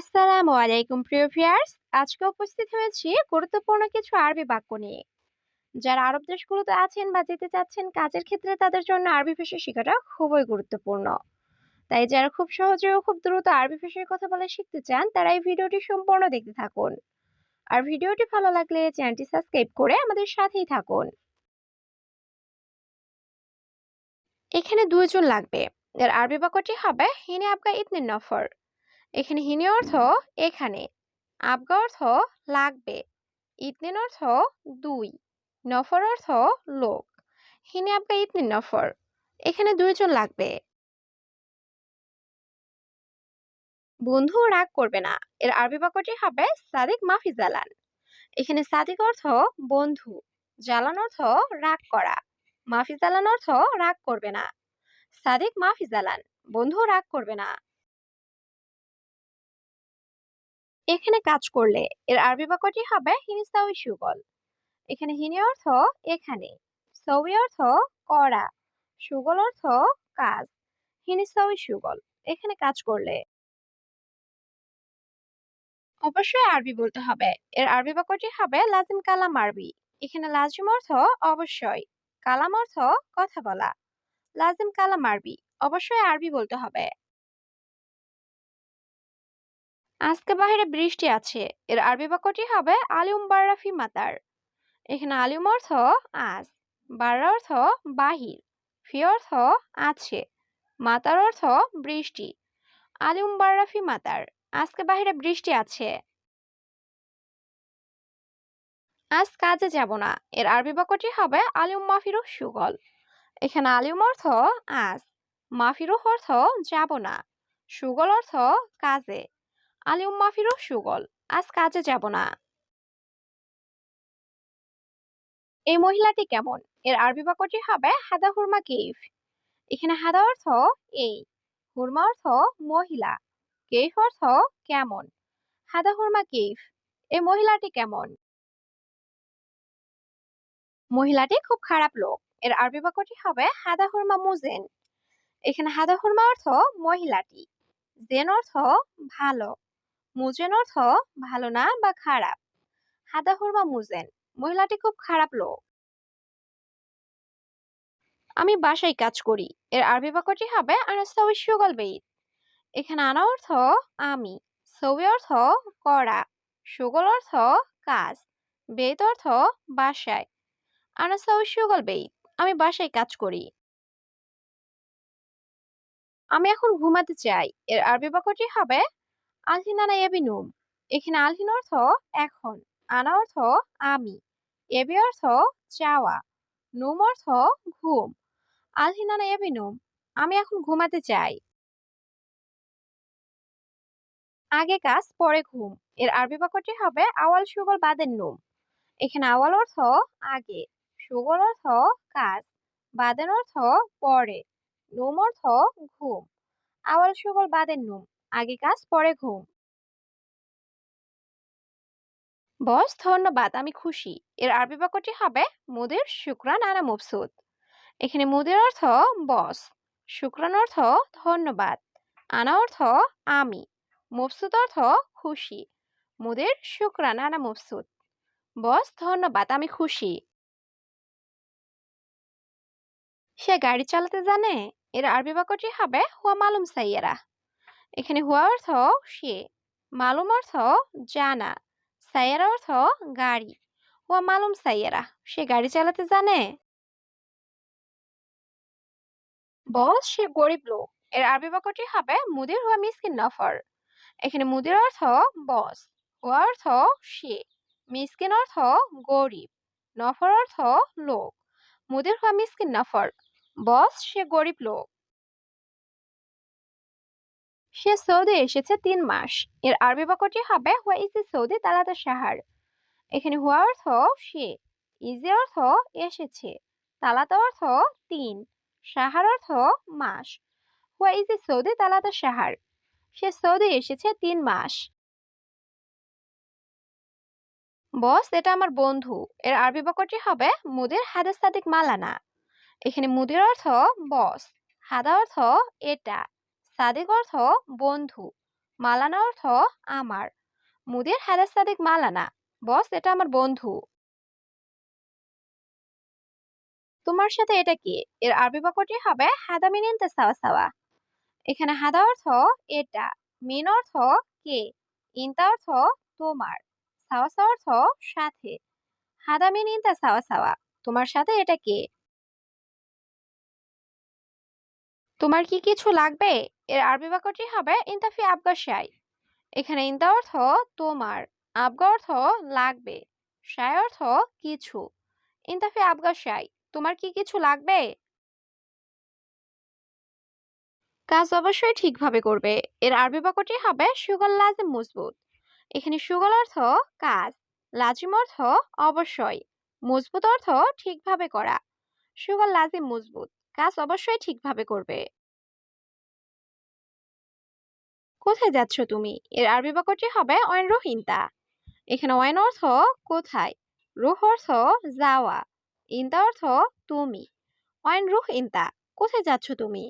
আসসালামু আলাইকুম, প্রিয় ভিউয়ার্স। আজকে উপস্থিত হয়েছি গুরুত্বপূর্ণ কিছু আরবি বাক্য নিয়ে। যারা আরব দেশগুলোতে আছেন বা যেতে চাচ্ছেন, কাজের ক্ষেত্রে তাদের জন্য আরবি ভাষা শেখাটা খুবই গুরুত্বপূর্ণ। তাই যারা খুব সহজে ও খুব দ্রুত আরবি ভাষায় কথা বলে শিখতে চান, তারা এই ভিডিওটি সম্পূর্ণ দেখতে থাকুন। আর ভিডিওটি ভালো লাগলে চ্যানেলটি সাবস্ক্রাইব করে আমাদের সাথেই থাকুন। এখানে দুইজন লাগবে। এর আরবি বাক্যটি হবে, হিনে আবগা ইতনে নফর। এখানে হিনে অর্থ এখানে, আবগা অর্থ লাগবে, ইতনিন অর্থ দুই, নফর অর্থ লোক, হিনে, আবগা, ইতনিন, নফর, এখানে দুইজন লাগবে। বন্ধু, রাগ করবে না, এর আরবি বাক্যটি হবে সাদিক মাফি জালান, এখানে সাদিক অর্থ বন্ধু জ্বালান অর্থ রাগ করা মাফি জালান অর্থ রাগ করবে না, সাদিক মাফি জালান, বন্ধু, রাগ করবে না এখানে কাজ করলে এর আরবি বাক্যটি হবে হিনিসাউই সুগল এখানে হিনি অর্থ এখানে, সৌই অর্থ করা, সুগল অর্থ কাজ হিনিসাউই সুগল এখানে কাজ করলে অবশ্যই আরবি বলতে হবে। এর আরবি বাক্যটি হবে লাজিম কালাম আরবি। এখানে লাজিম অর্থ অবশ্যই, কালাম অর্থ কথা বলা। লাজিম কালাম আরবি, অবশ্যই আরবি বলতে হবে। আজকে বাহিরে বৃষ্টি আছে। এর আরবি বাক্যটি হবে আলিউম বার্রাফি মাতার। এখানে আলিউম অর্থ আজ, বার্রা অর্থ বাহির, ফি অর্থ আছে, মাতার অর্থ বৃষ্টি। আলিউম বার্রাফি মাতার, আজকে বাহিরে বৃষ্টি আছে। আজ কাজে যাব না। এর আরবি বাক্যটি হবে আলিউম মাফিরুহ সুগল। এখানে আলিউম অর্থ আজ, মাফিরুহ অর্থ যাব না। সুগল অর্থ কাজে। আলিউম মাফিরুহ সুগল, আজ কাজে যাব না। এই মহিলাটি কেমন? এর আরবি বাক্যটি হবে, হাদা হুরমা কেইফ? এখানে হাদা অর্থ এই, হুরমা অর্থ মহিলা, কেইফ অর্থ কেমন, হাদা হুরমা কেইফ? এই মহিলাটি কেমন? মহিলাটি খুব খারাপ লোক, এর আরবি বাক্যটি হবে, হাদা হুরমা মুজেন। এখানে হাদা হুরমা অর্থ মহিলাটি, জেন অর্থ ভালো। মুজেন অর্থ ভালো না বা খারাপ? হাদা হুরমা মুজেন, মহিলাটি খুব খারাপ লোক। আমি বাসায় কাজ করি, এর আরবি বাক্যটি হবে আনাস্তাউই সুগল বেইত। এখানে আনা অর্থ আমি সৌই অর্থ করা, সুগল অর্থ কাজ, বেইত অর্থ বাসায়। আনাস্তাউই সুগল বেইত, আমি বাসায় কাজ করি। আমি এখন ঘুমাতে চাই, এর আরবি বাক্যটি হবে আলহিনানা এবিনুম? এখানে আলহিন অর্থ এখন, আনা অর্থ আমি, এবি অর্থ চাওয়া, নুম অর্থ ঘুম আলহিনানা এবিনুম? আমি এখন ঘুমাতে চাই। আগে কাজ, পরে ঘুম, এর আরবি বাক্যটি হবে আওয়াল, সুগল, বাদের নুম। এখানে আওয়াল অর্থ আগে, সুগল অর্থ কাজ, বাদের অর্থ পরে, নুম অর্থ ঘুম, আওয়াল, সুগল, বাদের নুম। আগে কাজ, পরে ঘুম। বস, ধন্যবাদ, আমি খুশি। এর আরবি বাক্যটি হবে, মুদির শুক্রান আনা মবসুদ এখানে মুদির অর্থ, বস। শুক্রান অর্থ, ধন্যবাদ। আনা অর্থ, আমি। মবসুদ অর্থ, খুশি। মুদির শুক্রান আনা মবসুদ বস, ধন্যবাদ, আমি খুশি। সে গাড়ি চালাতে জানে? এর আরবি বাক্যটি হবে, হুয়া মালুম সাইয়ারা। এখানে হুয়া অর্থ সে, মালুম অর্থ জানা, সাইয়ারা অর্থ গাড়ি। হুয়া মালুম সাইয়ারা, সে গাড়ি চালাতে জানে? বস, সে গরিব লোক। এর আরবি বাক্যটি হবে মুদির হুয়া মিসকিন নফর। এখানে মুদির অর্থ বস, হুয়া অর্থ সে, মিসকিন অর্থ গরিব, নফর অর্থ লোক। মুদির হুয়া মিসকিন নফর, বস, সে গরিব লোক। সে সৌদি এসেছে তিন মাস। এর আরবি বাক্যটি হবে, হুয়া ইজি সৌদি তালাতা সাহার এখানে হুয়া অর্থ সে, ইজি অর্থ এসেছে তালাতা অর্থ তিন সাহার অর্থ মাস। হুয়া ইজি সৌদি তালাতা সাহার সে সৌদি এসেছে তিন মাস। বস, এটা আমার বন্ধু। এর আরবি বাক্যটি হবে, মুদির হাদা সাদিক মালানা। এখানে মুদির অর্থ বস, হাদা অর্থ এটা। সাদিক অর্থ বন্ধু, মালানা অর্থ আমার। মুদির হাদা সাদিক মালানা, বস এটা আমার বন্ধু। তোমার সাথে এটা কি? এর আরবি বাক্যটি হবে হাদা মিন ইনতা সাওয়া সাওয়া। এখানে হাদা অর্থ এটা, মিন অর্থ কে, ইনতা অর্থ তোমার, সাওয়া সাওয়া অর্থ সাথে। হাদা মিন ইনতা সাওয়া সাওয়া, তোমার সাথে এটা কে? তোমার কি কিছু লাগবে? এর আরবি বাক্যটি হবে ইনতাফি আবগা শাই। এখানে ইনতা অর্থ তোমার, আবগা অর্থ লাগবে, শাই অর্থ কিছু। ইনতাফি আবগা শাই, তোমার কি কিছু লাগবে? কাজ অবশ্যই ঠিকভাবে করবে। এর আরবি বাক্যটি হবে সুগল লাজিম মজবুত। এখানে সুগল অর্থ কাজ, লাজিম অর্থ অবশ্যই, মজবুত অর্থ ঠিকভাবে করা। সুগল লাজিম মজবুত। কাজ অবশ্যই ঠিকভাবে করবে। কোথায় যাচ্ছ তুমি? এর আরবি বাক্যটি হবে অয়ন রোহিন্তা এখানে অয়ন অর্থ কোথায়? রুহ অর্থ যাওয়া। ইন্তা অর্থ তুমি। অয়ন রুহ ইন্তা কোথায় যাচ্ছ তুমি?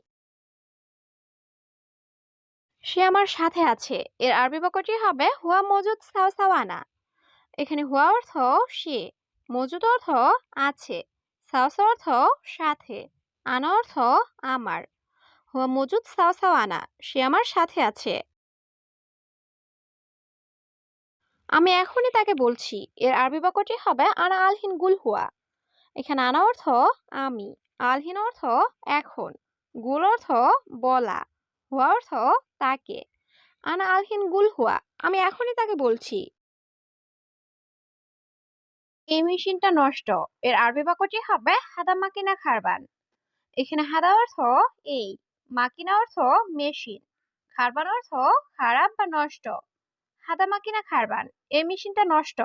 সে আমার সাথে আছে। এর আরবি বাক্যটি হবে হুয়া মজুদ সাওয়া সাওয়ানা। এখানে হুয়া অর্থ সে, মজুদ অর্থ আছে। সাওয়া অর্থ সাথে। আনা অর্থ আমার। হুয়া মজুদ, সাও সাও আনা, সে আমার সাথে আছে। আমি এখনই তাকে বলছি, এর আরবি বাক্যটি হবে আনা আলহিন গুল হুয়া। এখানে আনা অর্থ আমি, আলহিন অর্থ এখন, গুল অর্থ বলা, হুয়া অর্থ তাকে। আনা আলহিন গুল হুয়া, আমি এখনই তাকে বলছি। এই মেশিনটা নষ্ট, এর আরবি বাক্যটি হবে হাদা মাকিনা খারবান। এখানে হাদা অর্থ এই, মাকিনা অর্থ মেশিন, খারবান অর্থ খারাপ বা নষ্ট। হাদা মাকিনা খারবান, এই মেশিনটা নষ্ট।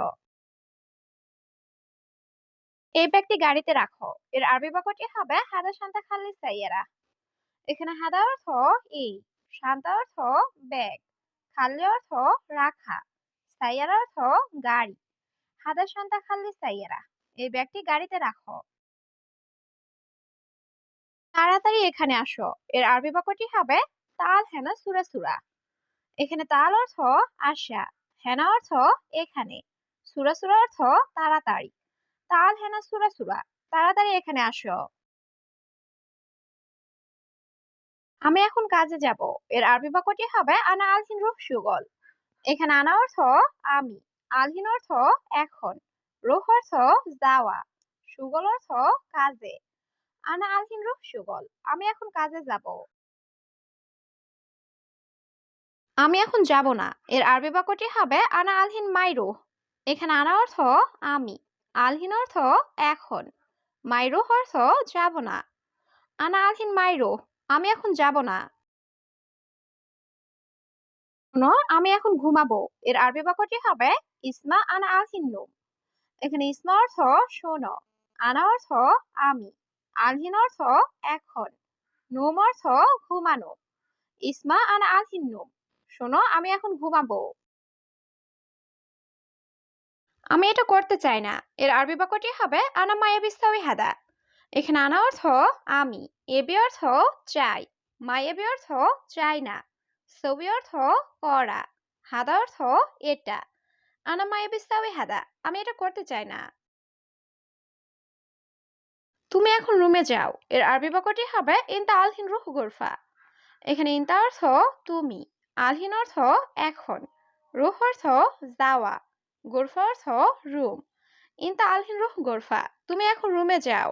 এই ব্যাগটি গাড়িতে রাখো। এর আরবি বাক্যটি হবে হাদা শান্তা খাল্লি সাইয়ারা। এখানে হাদা অর্থ এই, শান্তা অর্থ ব্যাগ খাল্লি অর্থ রাখা, সাইয়ারা অর্থ গাড়ি। হাদা শান্তা খাল্লি সাইয়ারা, এই ব্যাগটি গাড়িতে রাখো। তাড়াতাড়ি এখানে আসো। এর আরবি বাক্যটি হবে, তাল হেনা সুরা সুরা। এখানে তাল অর্থ আসা হেনা অর্থ এখানে। সুরা সুরা অর্থ তাড়াতাড়ি। তাল হেনা সুরা সুরা, তাড়াতাড়ি এখানে আসো। আমি এখন কাজে যাব। এর আরবি বাক্যটি হবে, আনা আলহিন রুহ সুগল। এখানে আনা অর্থ আমি, আলহিন অর্থ এখন। রুহ অর্থ যাওয়া, সুগল অর্থ কাজে। আনা আলহিন রুহ সুগল আমি এখন কাজে যাব। আমি এখন যাব না। এর আরবি বাক্যটি হবে আনা আলহিন মাইরুহ এখানে আনা অর্থ আমি। আলহিন অর্থ এখন। মাইরুহ অর্থ যাব না। আনা আলহিন মাইরুহ আমি এখন যাব না। আমি এখন ঘুমাবো। এর আরবি বাক্যটি হবে ইসমা আনা আলহিন এখানে ইসমা অর্থ শোনো, আনা অর্থ আমি। আলহিন অর্থ এখন নুম অর্থ ঘুমানো। ইসমা আনা আলহিন নুম। শোনো, আমি এখন ঘুমাবো। আমি এটা করতে চাই না। এর আরবি বাক্যটি হবে আনা মায়া বিস্তাবি হাদা। এখানে আনা অর্থ আমি এবি অর্থ চাই মায়াবি অর্থ চাই না ছবি অর্থ করা, হাদা অর্থ এটা। আনা মায়া বিস্তাবি হাদা। আমি এটা করতে চাই না। তুমি এখন রুমে যাও। এর আরবি বাক্যটি হবে ইনতা আলহিন রুহ গোরফা এখানে ইনতা অর্থ তুমি আলহিন অর্থ এখন রুহ অর্থ যাওয়া গোরফা অর্থ রুম ইনতা আলহিন রুহ গোরফা তুমি এখন রুমে যাও।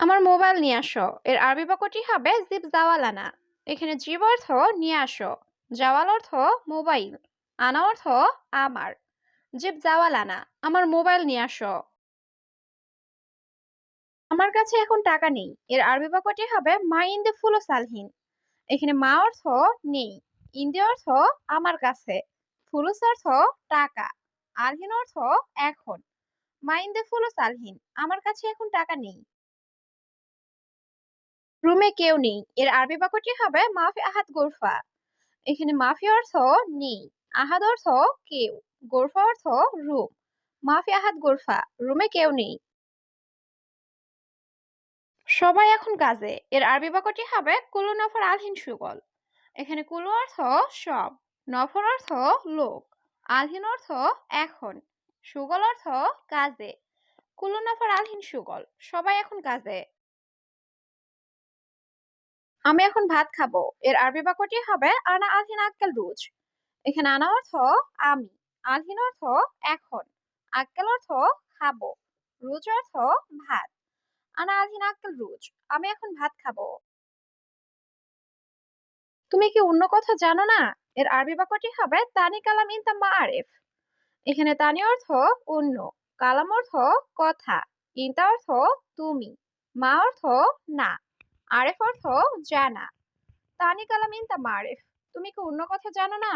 আমার মোবাইল নিয়ে আসো। এর আরবি বাক্যটি হবে জিপ জাওয়ালানা এখানে জিব অর্থ নিয়ে আসো জাওয়াল অর্থ মোবাইল আনা অর্থ আমার জিপ জাওয়ালানা আমার মোবাইল নিয়ে আসো। আমার কাছে এখন টাকা নেই। এর আরবি বাক্যটি হবে, মা ইন্দে ফুলো সালহীন। এখানে মা অর্থ নেই, ইন্দে অর্থ আমার কাছে। ফুলুস অর্থ টাকা। আলহীন অর্থ এখন। মা ইন্দে ফুলো সালহীন, আমার কাছে এখন টাকা নেই। রুমে কেউ নেই। এর আরবি বাক্যটি হবে, মাফি আহাদ গোরফা। এখানে মাফি অর্থ নেই, আহাদ অর্থ কেউ, গোরফা অর্থ রুম। মাফি আহাদ গোরফা, রুমে কেউ নেই। সবাই এখন কাজে এর আরবি বাক্যটি হবে, কুলু নফর আলহিন সুগল। এখানে কুলু অর্থ সব, নফর অর্থ লোক, আলহিন অর্থ এখন, সুগল অর্থ কাজে কুলু নফর আলহিন সুগল, সবাই এখন কাজে আমি এখন ভাত খাব। এর আরবি বাক্যটি হবে, আনা আলহীন আক্কেল রুজ। এখানে আনা অর্থ আমি, আলহিন অর্থ এখন, আক্কেল অর্থ খাব। রুজ অর্থ ভাত। আনা আক্কেল রুজ, আমি এখন ভাত খাব। তুমি কি অন্য কথা জানো না? এর আরবি বাক্যটি হবে, তানি কালাম ইনতা মাআরিফ। এখানে তানি অর্থ অন্য, কালাম অর্থ কথা, ইনতা অর্থ তুমি, মা অর্থ না, আরেফ অর্থ জানা। তানি কালাম ইনতা মাআরিফ, তুমি কি অন্য কথা জানো না?